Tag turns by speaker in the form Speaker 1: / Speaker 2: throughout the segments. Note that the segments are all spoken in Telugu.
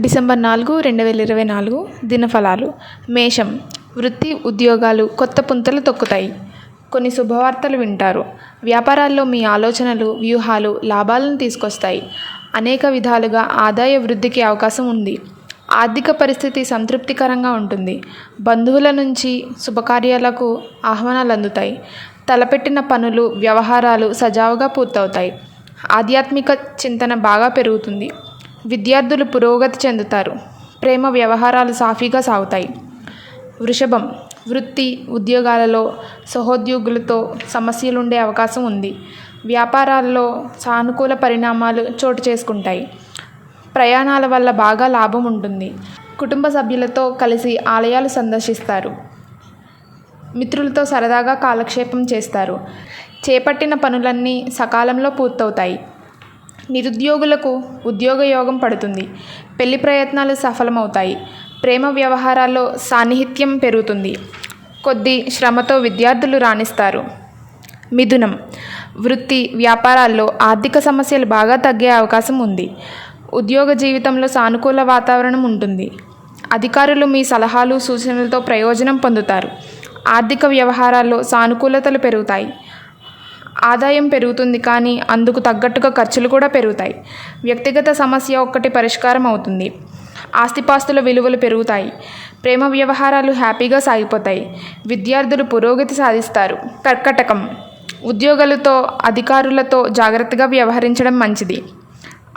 Speaker 1: డిసెంబర్ నాలుగు రెండు వేల ఇరవై నాలుగు దినఫలాలు. మేషం. వృత్తి ఉద్యోగాలు కొత్త పుంతలు తొక్కుతాయి. కొన్ని శుభవార్తలు వింటారు. వ్యాపారాల్లో మీ ఆలోచనలు వ్యూహాలు లాభాలను తీసుకొస్తాయి. అనేక విధాలుగా ఆదాయ వృద్ధికి అవకాశం ఉంది. ఆర్థిక పరిస్థితి సంతృప్తికరంగా ఉంటుంది. బంధువుల నుంచి శుభకార్యాలకు ఆహ్వానాలు అందుతాయి. తలపెట్టిన పనులు వ్యవహారాలు సజావుగా పూర్తవుతాయి. ఆధ్యాత్మిక చింతన బాగా పెరుగుతుంది. విద్యార్థులు పురోగతి చెందుతారు. ప్రేమ వ్యవహారాలు సాఫీగా సాగుతాయి. వృషభం వృత్తి ఉద్యోగాలలో సహోద్యోగులతో సమస్యలు ఉండే అవకాశం ఉంది. వ్యాపారాల్లో సానుకూల పరిణామాలు చోటు చేసుకుంటాయి. ప్రయాణాల వల్ల బాగా లాభం ఉంటుంది. కుటుంబ సభ్యులతో కలిసి ఆలయాలు సందర్శిస్తారు. మిత్రులతో సరదాగా కాలక్షేపం చేస్తారు. చేపట్టిన పనులన్నీ సకాలంలో పూర్తవుతాయి. నిరుద్యోగులకు ఉద్యోగ యోగం పడుతుంది. పెళ్ళి ప్రయత్నాలు సఫలమవుతాయి. ప్రేమ వ్యవహారాల్లో సాన్నిహిత్యం పెరుగుతుంది. కొద్ది శ్రమతో విద్యార్థులు రాణిస్తారు. మిథునం. వృత్తి వ్యాపారాల్లో ఆర్థిక సమస్యలు బాగా తగ్గే అవకాశం ఉంది. ఉద్యోగ జీవితంలో సానుకూల వాతావరణం ఉంటుంది. అధికారులు మీ సలహాలు సూచనలతో ప్రయోజనం పొందుతారు. ఆర్థిక వ్యవహారాల్లో సానుకూలతలు పెరుగుతాయి. ఆదాయం పెరుగుతుంది కానీ అందుకు తగ్గట్టుగా ఖర్చులు కూడా పెరుగుతాయి. వ్యక్తిగత సమస్య ఒక్కటి పరిష్కారం అవుతుంది. ఆస్తిపాస్తుల విలువలు పెరుగుతాయి. ప్రేమ వ్యవహారాలు హ్యాపీగా సాగిపోతాయి. విద్యార్థులు పురోగతి సాధిస్తారు. కర్కటకం. ఉద్యోగులతో అధికారులతో జాగ్రత్తగా వ్యవహరించడం మంచిది.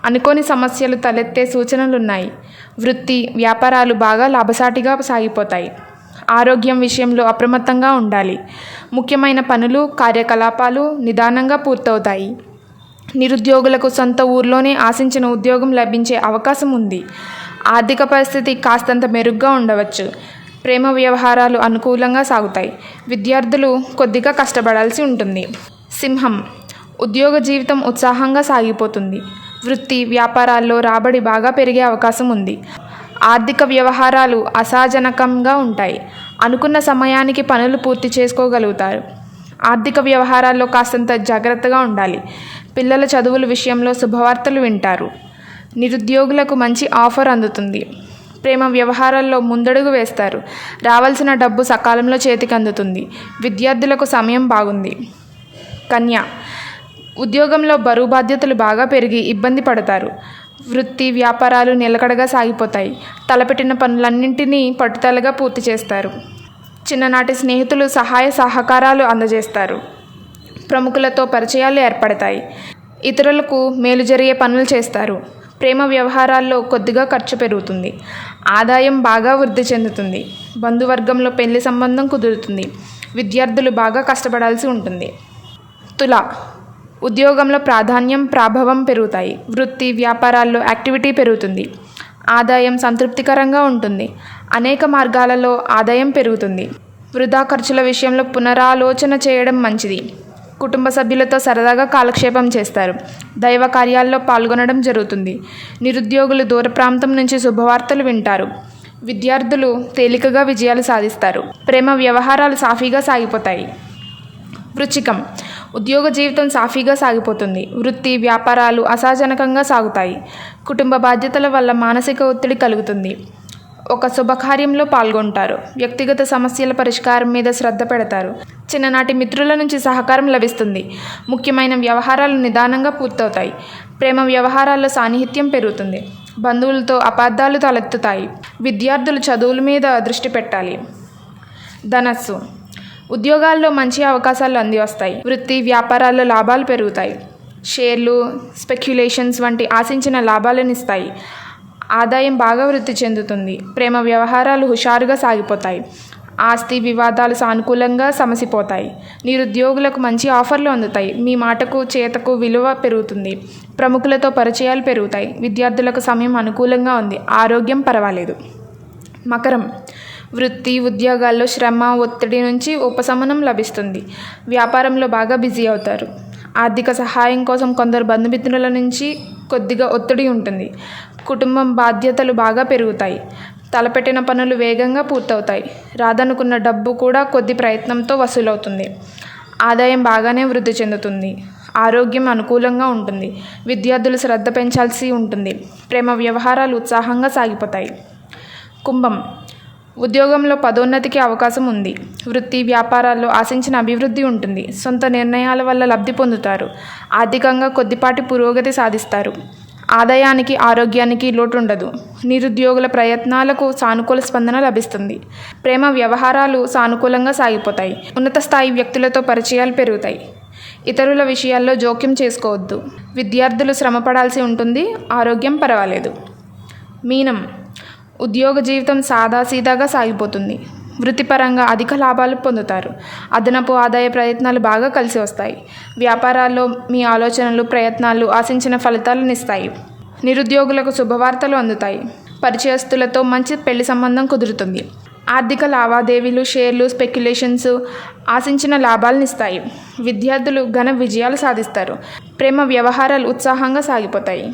Speaker 1: అనుకోని సమస్యలు తలెత్తే సూచనలున్నాయి. వృత్తి వ్యాపారాలు బాగా లాభసాటిగా సాగిపోతాయి. ఆరోగ్యం విషయంలో అప్రమత్తంగా ఉండాలి. ముఖ్యమైన పనులు కార్యకలాపాలు నిదానంగా పూర్తవుతాయి. నిరుద్యోగులకు సొంత ఊర్లోనే ఆశించిన ఉద్యోగం లభించే అవకాశం ఉంది. ఆర్థిక పరిస్థితి కాస్తంత మెరుగ్గా ఉండవచ్చు. ప్రేమ వ్యవహారాలు అనుకూలంగా సాగుతాయి. విద్యార్థులు కొద్దిగా కష్టపడాల్సి ఉంటుంది. సింహం. ఉద్యోగ జీవితం ఉత్సాహంగా సాగిపోతుంది. వృత్తి వ్యాపారాల్లో రాబడి బాగా పెరిగే అవకాశం ఉంది. ఆర్థిక వ్యవహారాలు అసాజనకంగా ఉంటాయి. అనుకున్న సమయానికి పనులు పూర్తి చేసుకోగలుగుతారు. ఆర్థిక వ్యవహారాల్లో కాస్తంత జాగ్రత్తగా ఉండాలి. పిల్లల చదువుల విషయంలో శుభవార్తలు వింటారు. నిరుద్యోగులకు మంచి ఆఫర్ అందుతుంది. ప్రేమ వ్యవహారాల్లో ముందడుగు వేస్తారు. రావాల్సిన డబ్బు సకాలంలో చేతికి అందుతుంది. విద్యార్థులకు సమయం బాగుంది. కన్య ఉద్యోగంలో బరువు బాధ్యతలు బాగా పెరిగి ఇబ్బంది పడతారు. వృత్తి వ్యాపారాలు నిలకడగా సాగిపోతాయి. తలపెట్టిన పనులన్నింటినీ పట్టుదలగా పూర్తి చేస్తారు. చిన్ననాటి స్నేహితులు సహాయ సహకారాలు అందజేస్తారు. ప్రముఖులతో పరిచయాలు ఏర్పడతాయి. ఇతరులకు మేలు జరిగే పనులు చేస్తారు. ప్రేమ వ్యవహారాల్లో కొద్దిగా ఖర్చు పెరుగుతుంది. ఆదాయం బాగా వృద్ధి చెందుతుంది. బంధువర్గంలో పెళ్ళి సంబంధం కుదురుతుంది. విద్యార్థులు బాగా కష్టపడాల్సి ఉంటుంది. తుల ఉద్యోగంలో ప్రాధాన్యం ప్రాభవం పెరుగుతాయి. వృత్తి వ్యాపారాల్లో యాక్టివిటీ పెరుగుతుంది. ఆదాయం సంతృప్తికరంగా ఉంటుంది. అనేక మార్గాలలో ఆదాయం పెరుగుతుంది. వృధా ఖర్చుల విషయంలో పునరాలోచన చేయడం మంచిది. కుటుంబ సభ్యులతో సరదాగా కాలక్షేపం చేస్తారు. దైవ కార్యాల్లో పాల్గొనడం జరుగుతుంది. నిరుద్యోగులు దూర ప్రాంతం నుంచి శుభవార్తలు వింటారు. విద్యార్థులు తేలికగా విజయాలు సాధిస్తారు. ప్రేమ వ్యవహారాలు సాఫీగా సాగిపోతాయి. వృచ్చికం. ఉద్యోగ జీవితం సాఫీగా సాగిపోతుంది. వృత్తి వ్యాపారాలు అసాజనకంగా సాగుతాయి. కుటుంబ బాధ్యతల వల్ల మానసిక ఒత్తిడి కలుగుతుంది. ఒక శుభకార్యంలో పాల్గొంటారు. వ్యక్తిగత సమస్యల పరిష్కారం మీద శ్రద్ధ పెడతారు. చిన్ననాటి మిత్రుల నుంచి సహకారం లభిస్తుంది. ముఖ్యమైన వ్యవహారాలు నిదానంగా పూర్తవుతాయి. ప్రేమ వ్యవహారాల్లో సాన్నిహిత్యం పెరుగుతుంది. బంధువులతో అపార్థాలు తలెత్తుతాయి. విద్యార్థులు చదువుల మీద దృష్టి పెట్టాలి. ధనస్సు. ఉద్యోగాల్లో మంచి అవకాశాలు అంది వస్తాయి వృత్తి వ్యాపారాల్లో లాభాలు పెరుగుతాయి. షేర్లు స్పెక్యులేషన్స్ వంటి ఆశించిన లాభాలను ఇస్తాయి. ఆదాయం బాగా వృద్ధి చెందుతుంది. ప్రేమ వ్యవహారాలు హుషారుగా సాగిపోతాయి. ఆస్తి వివాదాలు సానుకూలంగా సమసిపోతాయి. నిరుద్యోగులకు మంచి ఆఫర్లు అందుతాయి. మీ మాటకు చేతకు విలువ పెరుగుతుంది. ప్రముఖులతో పరిచయాలు పెరుగుతాయి. విద్యార్థులకు సమయం అనుకూలంగా ఉంది. ఆరోగ్యం పర్వాలేదు. మకరం. వృత్తి ఉద్యోగాల్లో శ్రమ ఒత్తిడి నుంచి ఉపశమనం లభిస్తుంది. వ్యాపారంలో బాగా బిజీ అవుతారు. ఆర్థిక సహాయం కోసం కొందరు బంధుమిత్రుల నుంచి కొద్దిగా ఒత్తిడి ఉంటుంది. కుటుంబం బాధ్యతలు బాగా పెరుగుతాయి. తలపెట్టిన పనులు వేగంగా పూర్తవుతాయి. రాదనుకున్న డబ్బు కూడా కొద్ది ప్రయత్నంతో వసూలవుతుంది. ఆదాయం బాగానే వృద్ధి చెందుతుంది. ఆరోగ్యం అనుకూలంగా ఉంటుంది. విద్యార్థులు శ్రద్ధ పెంచాల్సి ఉంటుంది. ప్రేమ వ్యవహారాలు ఉత్సాహంగా సాగిపోతాయి. కుంభం ఉద్యోగంలో పదోన్నతికి అవకాశం ఉంది. వృత్తి వ్యాపారాల్లో ఆశించిన అభివృద్ధి ఉంటుంది. సొంత నిర్ణయాల వల్ల లబ్ధి పొందుతారు. ఆర్థికంగా కొద్దిపాటి పురోగతి సాధిస్తారు. ఆదాయానికి ఆరోగ్యానికి లోటు ఉండదు నిరుద్యోగుల ప్రయత్నాలకు సానుకూల స్పందన లభిస్తుంది. ప్రేమ వ్యవహారాలు సానుకూలంగా సాగిపోతాయి. ఉన్నత స్థాయి వ్యక్తులతో పరిచయాలు పెరుగుతాయి. ఇతరుల విషయాల్లో జోక్యం చేసుకోవద్దు. విద్యార్థులు శ్రమపడాల్సి ఉంటుంది. ఆరోగ్యం పర్వాలేదు. మీనం ఉద్యోగ జీవితం సాదాసీదాగా సాగిపోతుంది. వృత్తిపరంగా అధిక లాభాలు పొందుతారు. అదనపు ఆదాయ ప్రయత్నాలు బాగా కలిసి వస్తాయి. వ్యాపారాల్లో మీ ఆలోచనలు ప్రయత్నాలు ఆశించిన ఫలితాలను ఇస్తాయి నిరుద్యోగులకు శుభవార్తలు అందుతాయి. పరిచయస్తులతో మంచి పెళ్ళి సంబంధం కుదురుతుంది. ఆర్థిక లావాదేవీలు షేర్లు స్పెక్యులేషన్స్ ఆశించిన లాభాలను ఇస్తాయి విద్యార్థులు ఘన విజయాలు సాధిస్తారు. ప్రేమ వ్యవహారాలు ఉత్సాహంగా సాగిపోతాయి.